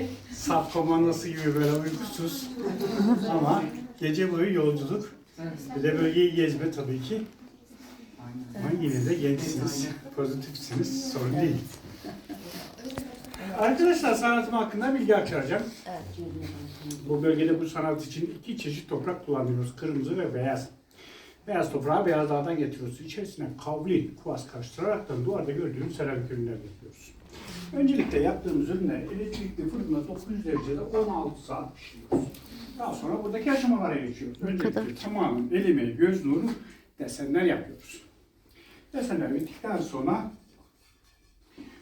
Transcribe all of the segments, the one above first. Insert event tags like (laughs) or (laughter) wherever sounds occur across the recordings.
gibi. Sap komandosu gibi böyle uykusuz. Ama gece boyu yolculuk. Bir de bölgeyi gezme tabii ki. Ama yine de gençsiniz, pozitifsiniz, sorun değil. Arkadaşlar sanatım hakkında bilgi aktaracağım. Bu bölgede bu sanat için iki çeşit toprak kullanıyoruz. Kırmızı ve beyaz. Beyaz toprağı beyaz dağdan getiriyoruz. İçerisine kavlin, kuvas karıştırarak da duvarda gördüğünüz seramik ürünler yapıyoruz. Öncelikle yaptığımız ürünler elektrikli fırında 900 derecede 16 saat pişiriyoruz. Daha sonra buradaki aşamalara geçiyoruz. Öncelikle tamamen el emeği, göz nuru desenler yapıyoruz. Desenler bittikten sonra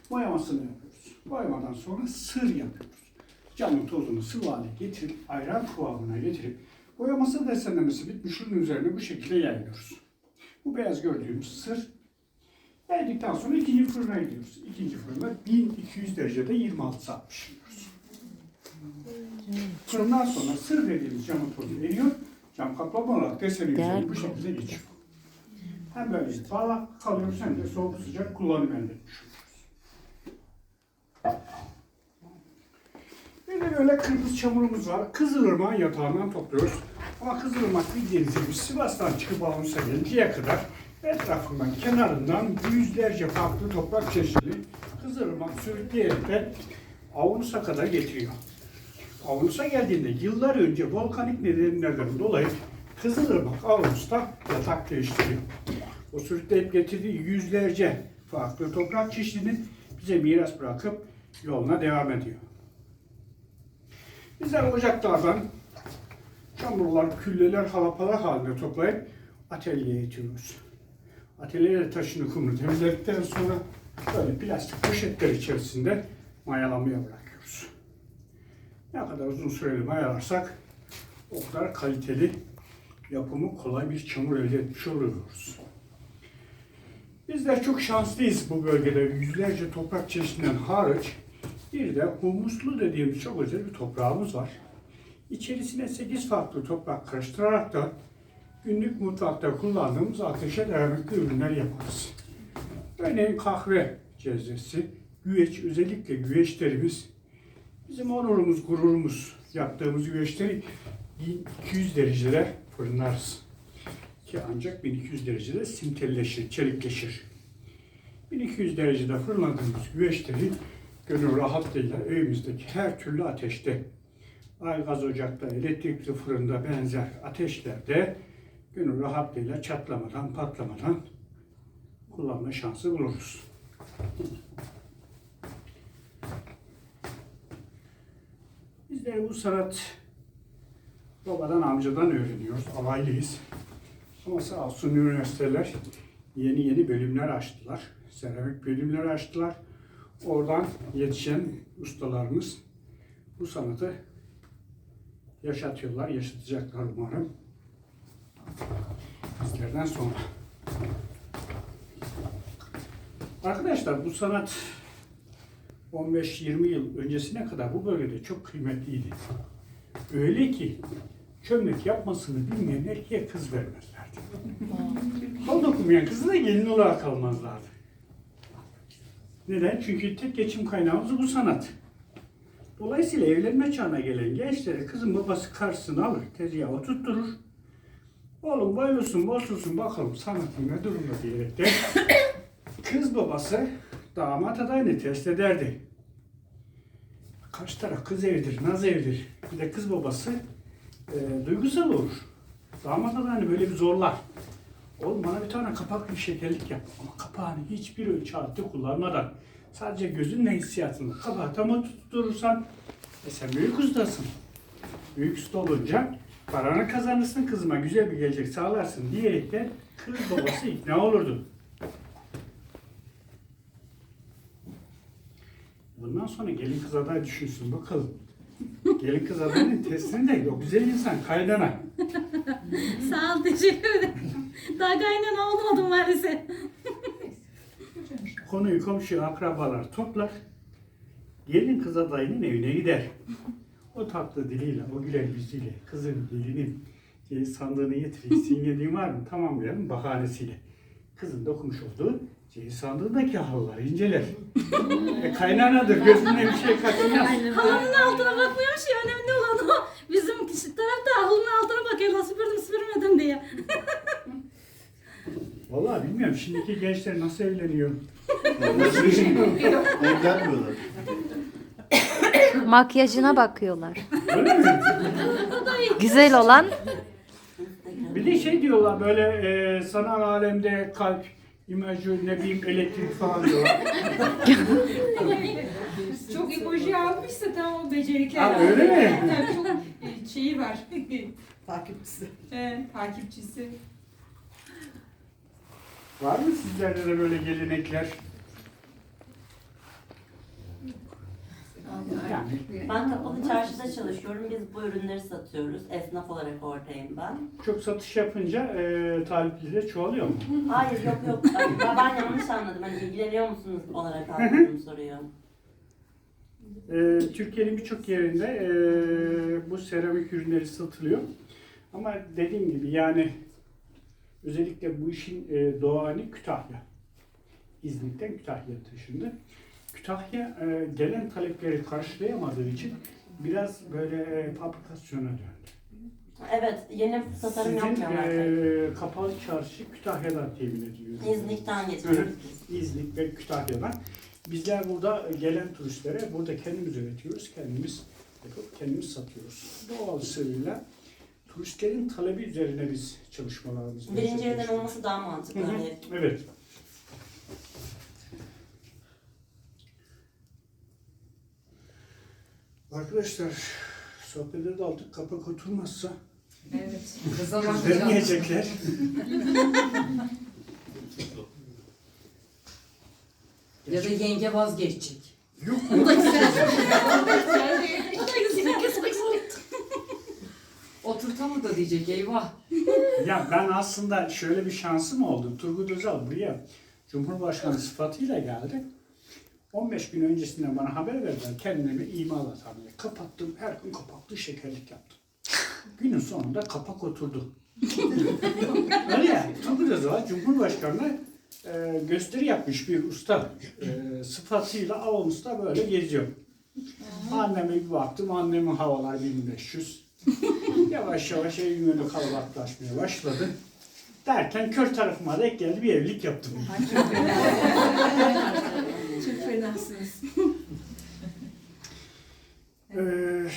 boyamasını yapıyoruz. Boyamadan sonra sır yapıyoruz. Camın tozunu sıvı hale getirip ayran kıvamına getirip boyaması desenlemesi bitmiş ürün üzerine bu şekilde yayıyoruz. Bu beyaz gördüğümüz sır Geldikten sonra ikinci fırına gidiyoruz. İkinci fırında 1200 derecede 26 saat pişiriyoruz. Fırından sonra sır dediğimiz camın tozu eriyor. Cam kaplama olarak deseni üzerine bu şekilde geçiyor. Hem böyle parlak kalıyoruz hem de soğuk sıcak kullanım elde etmiş. Bir de böyle kırmızı çamurumuz var. Kızılırmak'ın yatağından topluyoruz. Ama Kızılırmak bildiğiniz gibi Sivas'tan çıkıp Avunus'a gelinceye kadar etrafından, kenarından yüzlerce farklı toprak çeşidi Kızılırmak sürükleyerek de Avunus'a kadar getiriyor. Avunus'a geldiğinde yıllar önce volkanik nedenlerden dolayı Kızılırmak Avunus'ta yatak değiştiriyor. O sürükleyip getirdiği yüzlerce farklı toprak çeşidini bize miras bırakıp yoluna devam ediyor. Bizler ocaklardan çamurlar, külleler, halapalar halinde toplayıp atölyeye getiriyoruz. Atölyeye taşını kumru temizledikten sonra böyle plastik poşetler içerisinde mayalamaya bırakıyoruz. Ne kadar uzun süreli mayalarsak o kadar kaliteli yapımı kolay bir çamur elde etmiş oluyoruz. Bizler çok şanslıyız bu bölgede yüzlerce toprak çeşidinden hariç bir de humuslu dediğimiz çok özel bir toprağımız var. İçerisine 8 farklı toprak karıştırarak da günlük mutfakta kullandığımız ateşe dayanıklı ürünler yaparız. Örneğin kahve cezvesi, güveç, özellikle güveçlerimiz bizim onurumuz, gururumuz. Yaptığımız güveçleri 1200 derecede fırınlarız. Ki ancak 1200 derecede simtelleşir, çelikleşir. 1200 derecede fırınladığımız güveçleri gönül rahatlığıyla evimizdeki her türlü ateşte, aygaz ocakta, elektrikli fırında benzer ateşlerde gönül rahatlığıyla çatlamadan, patlamadan kullanma şansı buluruz. Bizler bu sanat babadan amcadan öğreniyoruz, alaylıyız. Ama sağ olsun üniversiteler yeni yeni bölümler açtılar. Seramik bölümler açtılar. Oradan yetişen ustalarımız bu sanatı yaşatıyorlar, yaşatacaklar umarım. Bizlerden sonra. Arkadaşlar bu sanat 15-20 yıl öncesine kadar bu bölgede çok kıymetliydi. Öyle ki çömlek yapmasını bilmeyen erkeğe kız vermezlerdi. Kol dokumayan kızı da gelin olarak almazlardı. Neden? Çünkü tek geçim kaynağımız bu sanat. Dolayısıyla evlenme çağına gelen gençleri kızın babası karşısına alır, tezgaha oturtturur. Oğlum boylusun, bozulsun bakalım sanatın ne durumda diyerek de (coughs) kız babası damat adayını test ederdi. Karşı taraf kız evidir, naz evidir. Bir de kız babası e, duygusal olur. Damat adayını böyle bir zorlar. Oğlum bana bir tane kapaklı bir şekerlik yap. Ama kapağını hiçbir ölçü aleti kullanmadan sadece gözünle hissiyatını kapağı tam tutturursan e sen büyük ustasın. Büyük usta olunca paranı kazanırsın kızıma güzel bir gelecek sağlarsın diyerek de kız babası ikna olurdu. Bundan sonra gelin kız aday düşünsün bakalım. Gelin kız adayının testini de o güzel insan kaynana. (laughs) Sağ ol teşekkür ederim. Daha kaynana olmadım maalesef. Konuyu komşu akrabalar toplar. Gelin kız adayının evine gider o tatlı diliyle, o güler yüzüyle, kızın dilinin e, sandığını getireyim, sinirliğim var mı? Tamam diyorum bahanesiyle. Kızın dokunmuş olduğu ceviz sandığındaki halıları inceler. e, kaynanadır, gözüne bir şey kaçmaz. Halının altına bakmıyormuş ya önemli olan o. Bizim tarafta halının altına bakıyor nasıl süpürdüm süpürmedim diye. (laughs) Vallahi bilmiyorum şimdiki gençler nasıl evleniyor? Şey? Evlenmiyorlar. Makyajına bakıyorlar. Öyle mi? Güzel olan Bir de şey diyorlar böyle e, sanal alemde kalp, imajı, ne bileyim elektrik falan diyorlar. (laughs) Çok emoji almışsa tam o becerikler. Ha, öyle mi? (laughs) Tabii çok e, şeyi var. (laughs) Takipçisi. e, takipçisi. Var mı sizlerde de böyle gelenekler? Yani Ben kapalı çarşıda çalışıyorum. Biz bu ürünleri satıyoruz. Esnaf olarak oradayım ben. çok satış yapınca e, talipli de çoğalıyor mu? Hayır yok yok. (laughs) Ben, ben yanlış anladım. Hani ilgileniyor musunuz olarak aldım soruyor. E, Türkiye'nin birçok yerinde e, bu seramik ürünleri satılıyor. Ama dediğim gibi yani özellikle bu işin e, doğanı Kütahya. İznik'ten Kütahya'ya taşındı. Kütahya e, gelen talepleri karşılayamadığı için biraz böyle e, fabrikasyona döndü. Evet yeni tasarım Sizin yapmıyorlar. e, kapalı çarşı Kütahya'dan temin ediliyor. İznik'ten getiriyoruz biz. İznik ve Kütahya'dan. Bizler burada gelen turistlere burada kendimiz üretiyoruz, kendimiz yapıp kendimiz satıyoruz. Dolayısıyla turistlerin talebi üzerine biz çalışmalarımızı Birinci elden gerçekleştiriyoruz. olması daha mantıklı. Hı hı. Hani Evet. Arkadaşlar sohbete daldık kapak oturmazsa Evet. Vermeyecekler. (laughs) Ya da yenge vazgeçecek. Yok (laughs) mu? Oturtamı da diyecek eyvah. Ya ben aslında şöyle bir şansım oldu. Turgut Özal buraya Cumhurbaşkanı sıfatıyla geldi. 15 gün öncesinden bana haber verdiler. Kendimi imalathaneye kapattım. Her gün kapaklı şekerlik yaptım. Günün sonunda kapak oturdu. (laughs) Öyle ya. Turgut Özal Cumhurbaşkanı'na e, gösteri yapmış bir usta. E, sıfatıyla Avamızda böyle geziyor. Anneme bir baktım. Annemin havalar 1500. Yavaş yavaş evim önü kalabalıklaşmaya başladı. Derken kör tarafıma denk geldi bir evlilik yaptım. (laughs) Fenasınız. (laughs) Ee,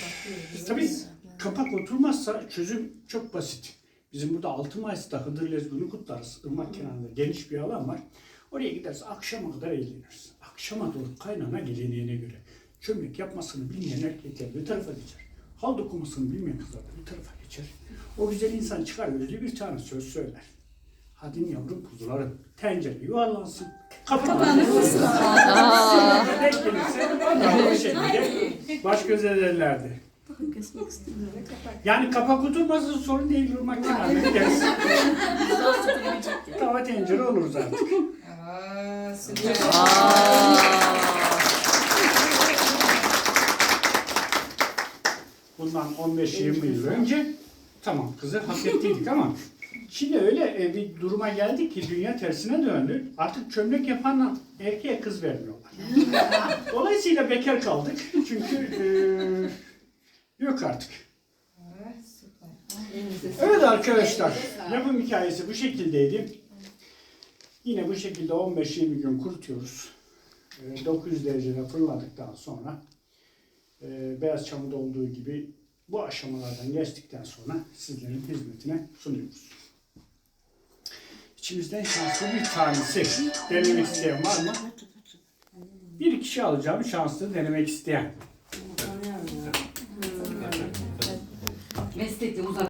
tabii kapak oturmazsa çözüm çok basit. Bizim burada 6 Mayıs'ta Hıdır Lezgün'ü kutlarız. Irmak kenarında geniş bir alan var. Oraya gideriz akşama kadar eğleniriz. Akşama doğru kaynana geleneğine göre çömlek yapmasını bilmeyen erkekler bir tarafa geçer. Hal dokumasını bilmeyen kızlar bir tarafa geçer. O güzel insan çıkar gözlü bir tane söz söyler. Hadi yavrum kuzularım tencere yuvarlansın. Denk gelirse o şekilde baş göz ederlerdi. Yani kapak oturması sorun değil durmak kenarına gideriz. Tava tencere oluruz artık. Aa. Bundan 15-20 yıl önce tamam kızı hak ettiydik ama şimdi öyle e, bir duruma geldik ki dünya tersine döndü. Artık çömlek yapan erkeğe kız vermiyorlar. (laughs) Dolayısıyla bekar kaldık. Çünkü e, yok artık. Evet arkadaşlar, yapım hikayesi bu şekildeydi. Yine bu şekilde 15-20 gün kurutuyoruz. Ee, 900 derecede fırladıktan sonra e, beyaz çamurda olduğu gibi bu aşamalardan geçtikten sonra sizlerin hizmetine sunuyoruz. İçimizden şanslı bir tanesi denemek isteyen var mı? Bir kişi alacağım şanslı denemek isteyen. Ya. Meslekte uzak.